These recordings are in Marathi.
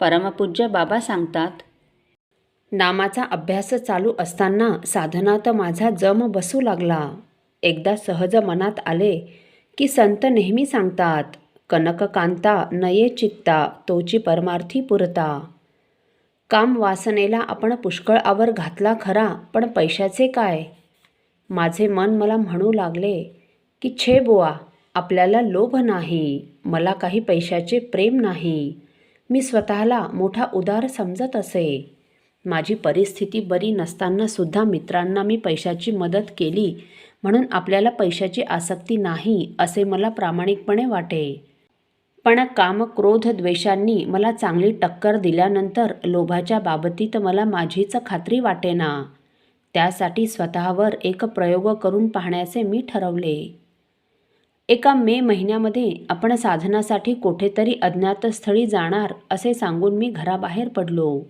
परमपूज्य बाबा सांगतात नामाचा अभ्यास चालू असताना साधनात माझा जम बसू लागला. एकदा सहज मनात आले की संत नेहमी सांगतात कनककांता नये चित्ता तोची परमार्थी पुरता. काम वासनेला आपण पुष्कळ आवर घातला खरा पण पैशाचे काय? माझे मन मला म्हणू लागले की छे बुवा आपल्याला लोभ नाही मला काही पैशाचे प्रेम नाही. मी स्वतःला मोठा उदार समजत असे. माझी परिस्थिती बरी नसताना सुद्धा मित्रांना मी पैशाची मदत केली म्हणून आपल्याला पैशाची आसक्ती नाही असे मला प्रामाणिकपणे वाटे. पण काम क्रोध द्वेषांनी मला चांगली टक्कर दिल्यानंतर लोभाच्या बाबतीत मला माझीच खात्री वाटेना. त्यासाठी स्वतःवर एक प्रयोग करून पाहण्याचे मी ठरवले. एका मे महिन्यामध्ये आपण साधनासाठी कुठेतरी अज्ञातस्थळी जाणार असे सांगून मी घराबाहेर पडलो.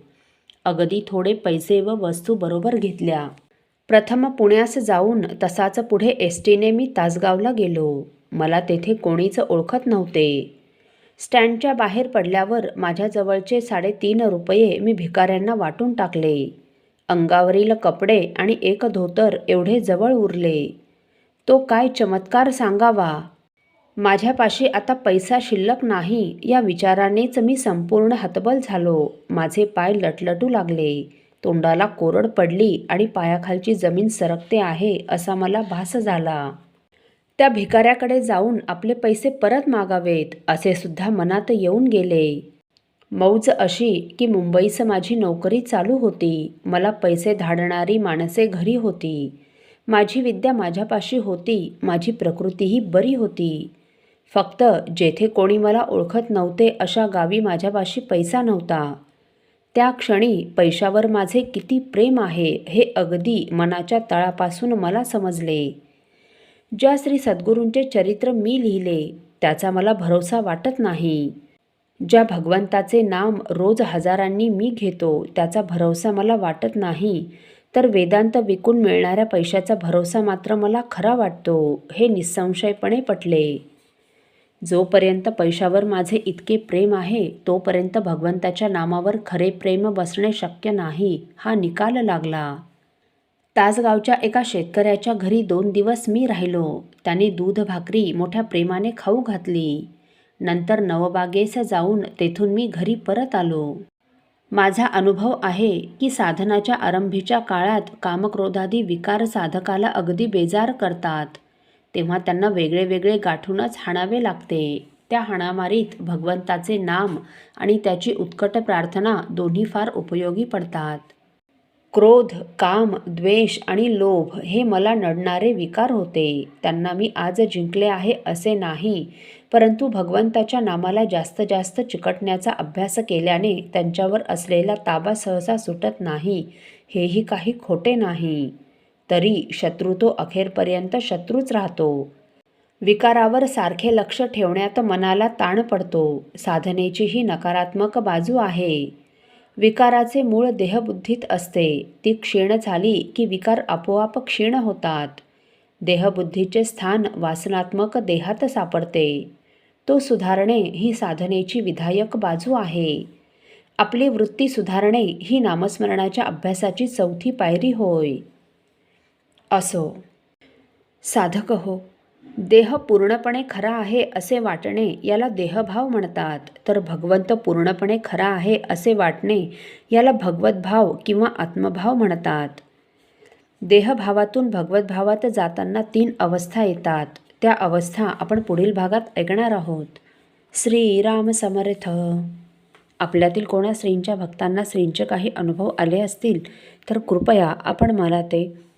अगदी थोडे पैसे व वस्तू बरोबर घेतल्या. प्रथम पुण्यास जाऊन तसाच पुढे एस टीने मी तासगावला गेलो. मला तेथे कोणीच ओळखत नव्हते. स्टँडच्या बाहेर पडल्यावर माझ्याजवळचे साडेतीन रुपये मी भिकाऱ्यांना वाटून टाकले. अंगावरील कपडे आणि एक धोतर एवढे जवळ उरले. तो काय चमत्कार सांगावा? माझ्यापाशी आता पैसा शिल्लक नाही या विचारानेच मी संपूर्ण हतबल झालो. माझे पाय लटलटू लागले. तोंडाला कोरड पडली आणि पायाखालची जमीन सरकते आहे असा मला भास झाला. त्या भिकाऱ्याकडे जाऊन आपले पैसे परत मागावेत असे सुद्धा मनात येऊन गेले. मौज अशी की मुंबईचं माझी नोकरी चालू होती. मला पैसे धाडणारी माणसे घरी होती. माझी विद्या माझ्यापाशी होती माझी प्रकृतीही बरी होती. फक्त जेथे कोणी मला ओळखत नव्हते अशा गावी माझ्यापाशी पैसा नव्हता. त्या क्षणी पैशावर माझे किती प्रेम आहे हे अगदी मनाच्या तळापासून मला समजले. ज्या श्री सद्गुरूंचे चरित्र मी लिहिले त्याचा मला भरोसा वाटत नाही. ज्या भगवंताचे नाम रोज हजारांनी मी घेतो त्याचा भरोसा मला वाटत नाही. तर वेदांत विकून मिळणाऱ्या पैशाचा भरोसा मात्र मला खरा वाटतो हे निसंशयपणे पटले. जोपर्यंत पैशावर माझे इतके प्रेम आहे तोपर्यंत भगवंताच्या नामावर खरे प्रेम बसणे शक्य नाही हा निकाल लागला. तासगावच्या एका शेतकऱ्याच्या घरी दोन दिवस मी राहिलो. त्याने दूध भाकरी मोठ्या प्रेमाने खाऊ घातली. नंतर नवबागेस जाऊन तेथून मी घरी परत आलो. माझा अनुभव आहे की साधनाच्या आरंभीच्या काळात कामक्रोधादी विकार साधकाला अगदी बेजार करतात. तेव्हा त्यांना वेगळे वेगळे गाठूनच हाणावे लागते. त्या हाणामारीत भगवंताचे नाम आणि त्याची उत्कट प्रार्थना दोन्ही फार उपयोगी पडतात. क्रोध काम द्वेष आणि लोभ हे मला नडणारे विकार होते. त्यांना मी आज जिंकले आहे असे नाही. परंतु भगवंताच्या नामाला जास्त जास्त चिकटण्याचा अभ्यास केल्याने त्यांच्यावर असलेला ताबा सहसा सुटत नाही. हेही काही खोटे नाही. तरी शत्रू तो अखेरपर्यंत शत्रूच राहतो. विकारावर सारखे लक्ष ठेवण्यात मनाला ताण पडतो. साधनेची ही नकारात्मक बाजू आहे. विकाराचे मूळ देहबुद्धीत असते. ती क्षीण झाली की विकार आपोआप क्षीण होतात. देहबुद्धीचे स्थान वासनात्मक देहात सापडते. तो सुधारणे ही साधनेची विधायक बाजू आहे. आपली वृत्ती सुधारणे ही नामस्मरणाच्या अभ्यासाची चौथी पायरी होय. असो. साधक हो. देह पूर्णपणे खरा आहे असे वाटणे याला देहभाव म्हणतात. तर भगवंत पूर्णपणे खरा आहे असे वाटणे याला भगवतभाव किंवा आत्मभाव म्हणतात. देहभावातून भगवतभावात जाताना तीन अवस्था येतात. त्या अवस्था आपण पुढील भागात ऐकणार आहोत. श्रीराम समर्थ. आपल्यातील कोणा श्रींच्या भक्तांना श्रींचे काही अनुभव आले असतील तर कृपया आपण मला ते